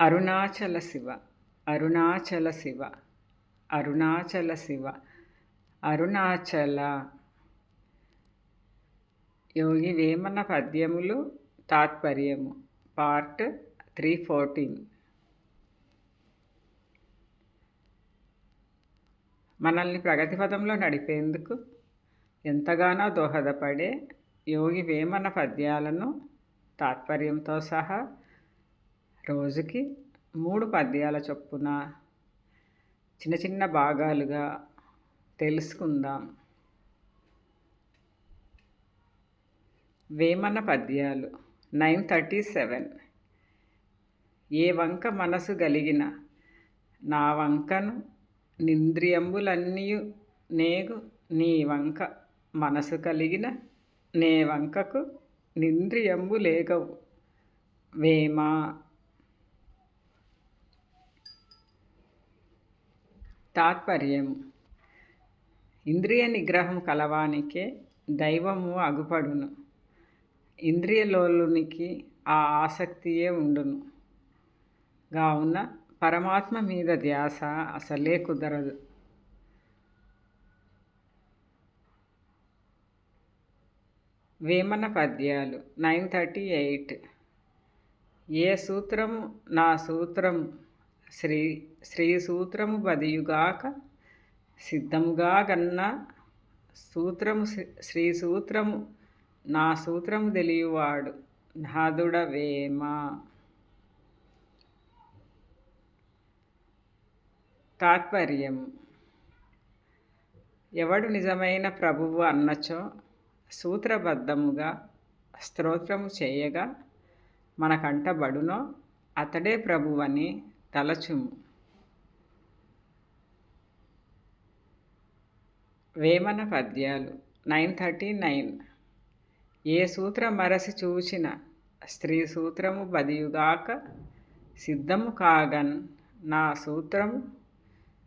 అరుణాచల శివ అరుణాచల శివ అరుణాచల శివ అరుణాచల. యోగి వేమన పద్యములు తాత్పర్యము part three fourteen. మనల్ని ప్రగతి పదంలో నడిపేందుకు ఎంతగానో దోహదపడే యోగి వేమన పద్యాలను తాత్పర్యంతో సహా రోజుకి మూడు పద్యాల చొప్పున చిన్న చిన్న భాగాలుగా తెలుసుకుందాం. వేమన పద్యాలు నైన్ థర్టీ సెవెన్. ఏ వంక మనసు గలిగిన నా వంకను నింద్రియంబులన్నీ నేగు నీ వంక మనసు కలిగిన నే వంకకు నింద్రియంబు లేకవు వేమా తాత్పర్యం ఇంద్రియ నిగ్రహం కలవానికే దైవము అగుపడును. ఇంద్రియలోలునికి ఆ ఆసక్తియే ఉండును. కావున పరమాత్మ మీద ధ్యాస అసలే కుదరదు. వేమన పద్యాలు నైన్ థర్టీ ఎయిట్. ఏ సూత్రము నా సూత్రము? శ్రీ శ్రీ సూత్రము బదియుగాక సిద్ధముగా గన్న సూత్రము శ్రీ సూత్రము నా సూత్రము తెలియవాడు నాదుడవేమ? తాత్పర్యం. ఎవడు నిజమైన ప్రభువు అన్నచో సూత్రబద్ధముగా స్తోత్రము చేయగా మనకంటబడునో అతడే ప్రభువని తలచుము. వేమన పద్యాలు. Nine thirty nine. ఏ సూత్రం మరసి చూచిన స్త్రీ సూత్రము బదియుగాక సిద్ధము కాగన్ నా సూత్రము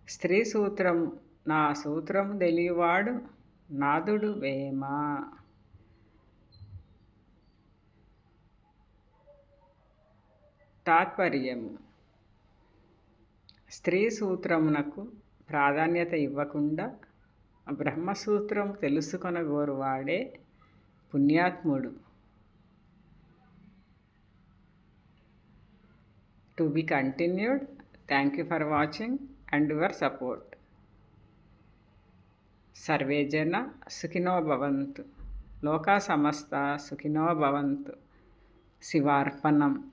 స్త్రీ సూత్రము నా సూత్రము తెలియవాడు నాదుడు వేమ. తాత్పర్యము. స్త్రీ సూత్రమునకు ప్రాధాన్యత ఇవ్వకుండా బ్రహ్మసూత్రం తెలుసుకొనగోరువాడే పుణ్యాత్ముడు. To be continued thank you for watching and your support. Survey జన సుఖినో భవంతు. లోకా సమస్త సుఖినో భవంతు. శివార్పణం.